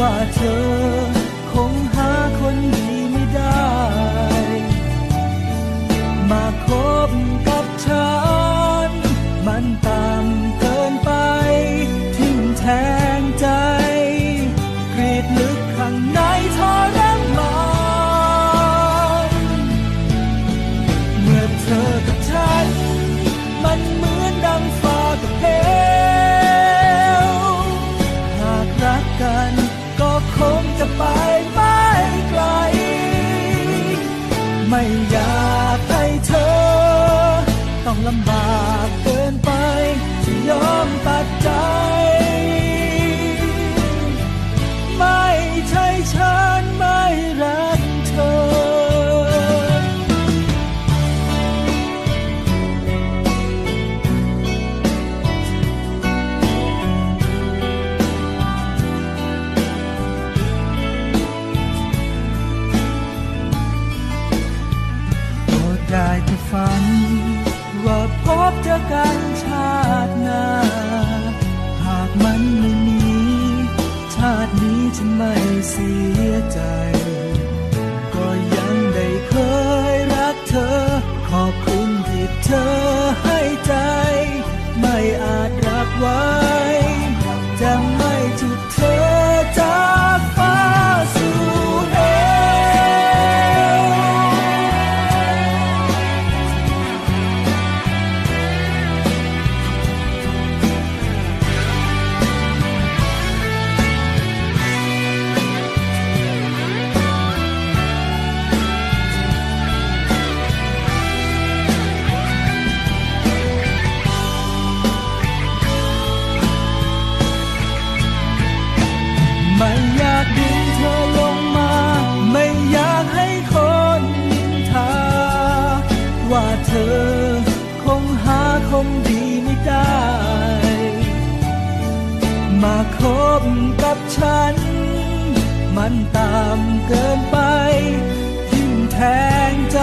ว่าเธอคงหาคนดีไม่ได้ มาคบกับฉัน มันต่ำเกินไป ทิ้งแทงใจ กรีดลึกข้างในทรมานเมื่อเธอกับฉัน มันเหมือนดังฟ้ากับเหวหากรักกัน ไปไม่ไกล ไม่อยากให้เธอ ต้องลำบาก จะไม่จุดเธอ มาคบกับฉัน มันตามเกินไปทิ่มแทงใจ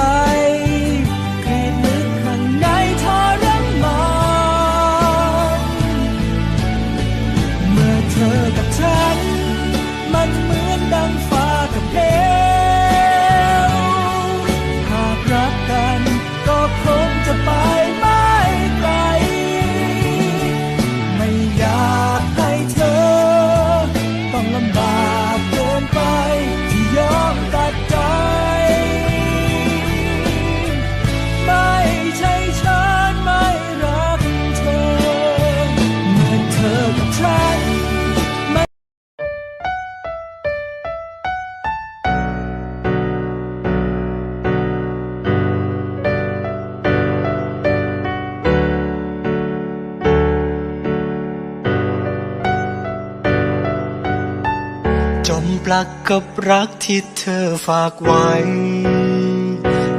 ปลักกับรักที่เธอฝากไว้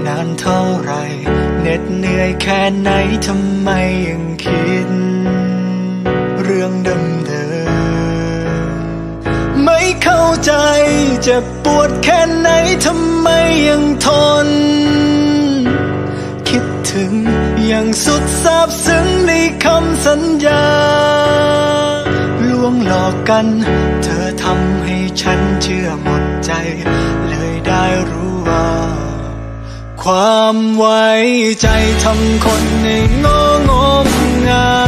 นานเท่าไรเหน็ดเหนื่อยแค่ไหนทำไมยังคิด เรื่องเดิมเดิมๆไม่เข้าใจเจ็บปวดแค่ไหนทำไมยังทน คิดถึงอย่างสุดซาบซึ้งในคำสัญญา วงหลอกกัน เธอทำให้ฉันเชื่อหมดใจ เลยได้รู้ว่า ความไว้ใจทำคนให้งองงงาย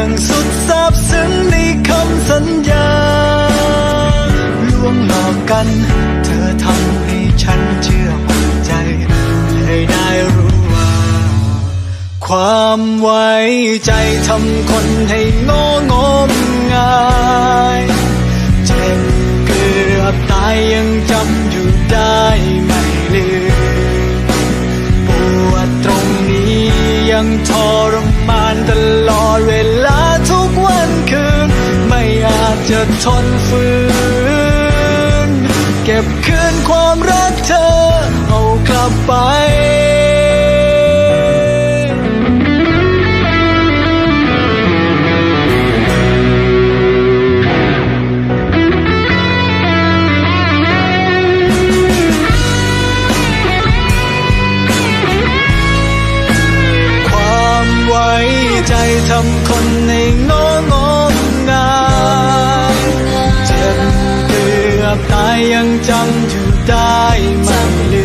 ย่างสุดซาบซึ้งในคำสัญญาลวงหลอกกัน เธอทำให้ฉันเชื่อมั่นใจให้ได้รู้ว่า ความไว้ใจทำคนให้งองมงายเจ็บเกือบตายยังจำอยู่ได้ไม่ลืมปวดตรงนี้ยังทร จะทนฝืน เก็บคืนความรักเธอ เอากลับไปใจทำคนในงองอายยังจำเธอได้ไม่ลื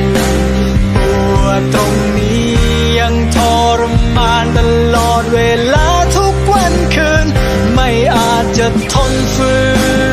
มปวดตรงนี้ยังทรมานตลอดเวลาทุกวันคืน ไม่อาจจะทนฝืน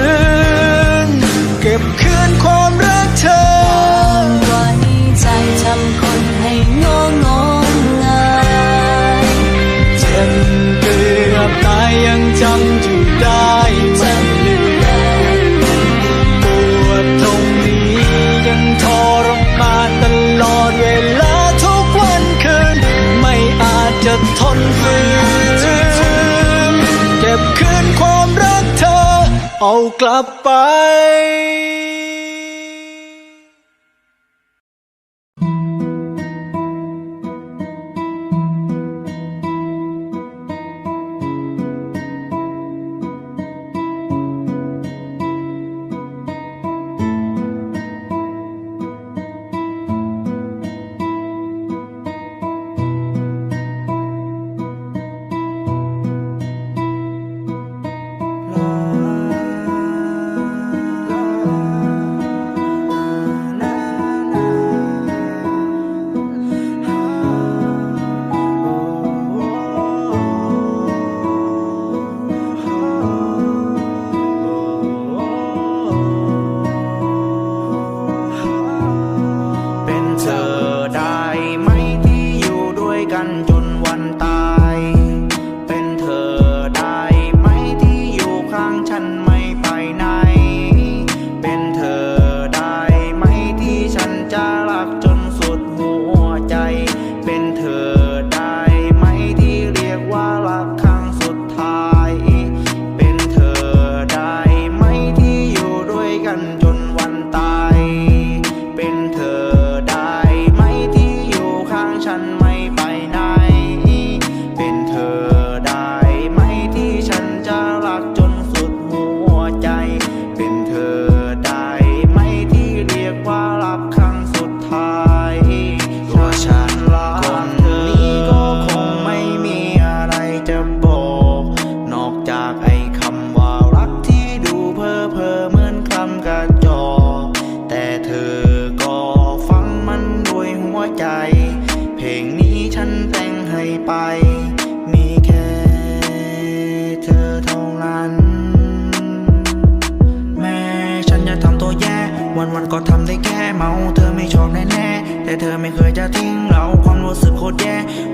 เอากลับไป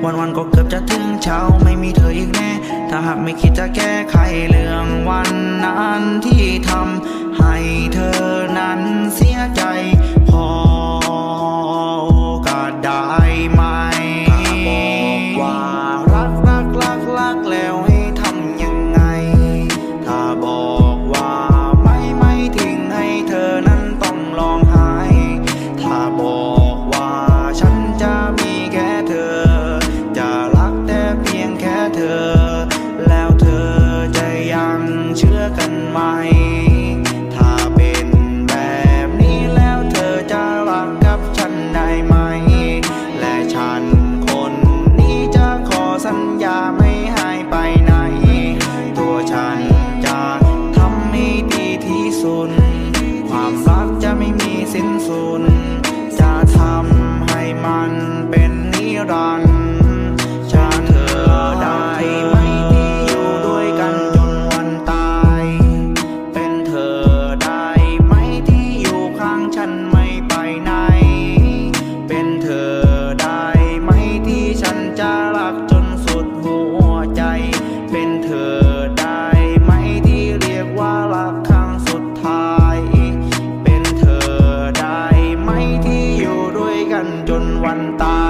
วันวันก็เกือบจะถึงเช้าไม่มีเธออีกแน่ ถ้าหากไม่คิดจะแก้ไขเรื่องวันนั้นที่ทำให้เธอนั้นเสียใจ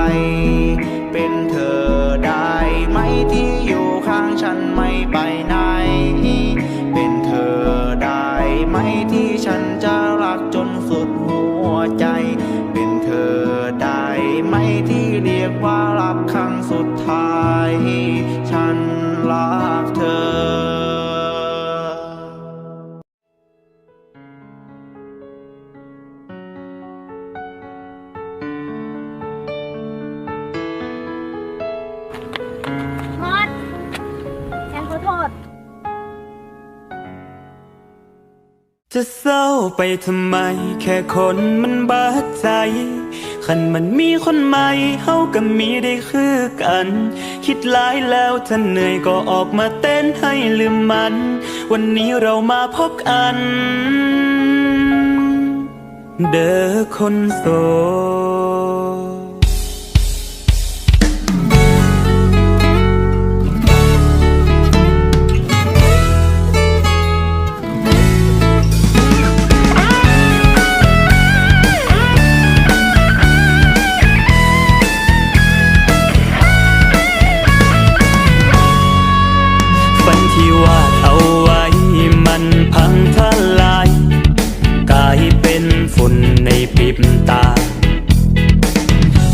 i night. จะเศร้าไปทำไม แค่คนมันบาดใจ คันมันมีคนใหม่เฮาก็มีได้คือกัน คิดหลายแล้วถ้าเหนื่อยก็ออกมาเต้นให้ลืมมัน วันนี้เรามาพบกัน เด้อคนโสด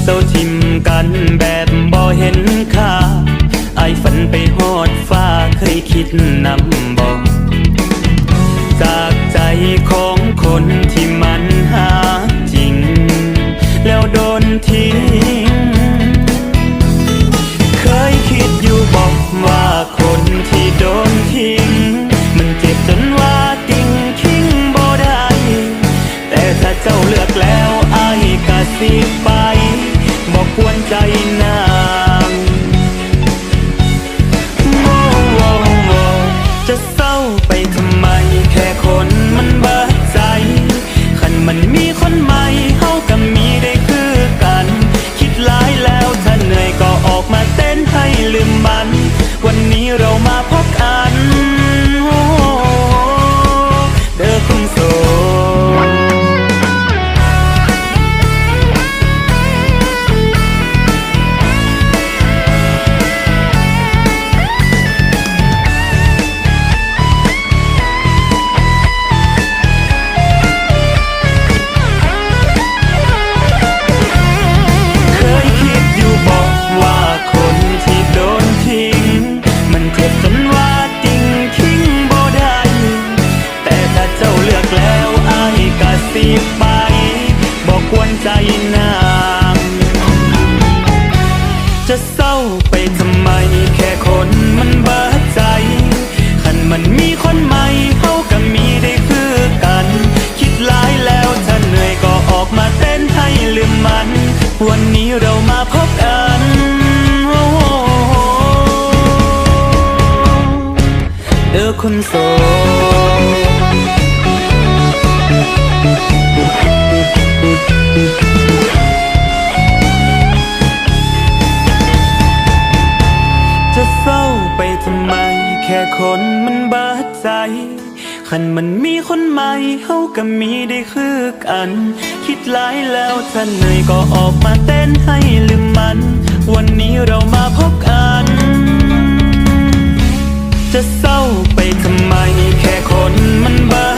เศร้าทิมกันแบบบ่เห็นค่าไอฝันไปหอดฟ้าเคยคิดนำบอกจากใจของคนที่มันหาจริง แล้วโดนทิ้ง เคยคิดอยู่บอกว่าคนที่โดนทิ้ง มันเจ็บจนว่าติงคิงบ่ได้ แต่ถ้าเจ้าเลือกแล้วไอายกะสิ ใจนางจะเศร้าไปทำไม แค่คนมันบาดใจคันมันมีคนใหม่เฮาก็มีได้คือกัน คิดหลายแล้วถ้าเหนื่อยก็ออกมาเต้นให้ลืมมัน วันนี้เรามาพบกันโอ้โหเด้อคนโสด คันมันมีคนใหม่เฮาก็มีได้คือกัน คิดหลายแล้วท่านเหนื่อยก็ออกมาเต้นให้ลืมมัน วันนี้เรามาพบกัน จะเศร้าไปทำไมแค่คนมันบา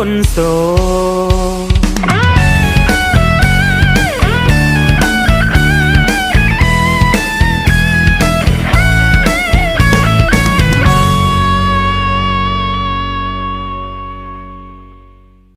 คนโสด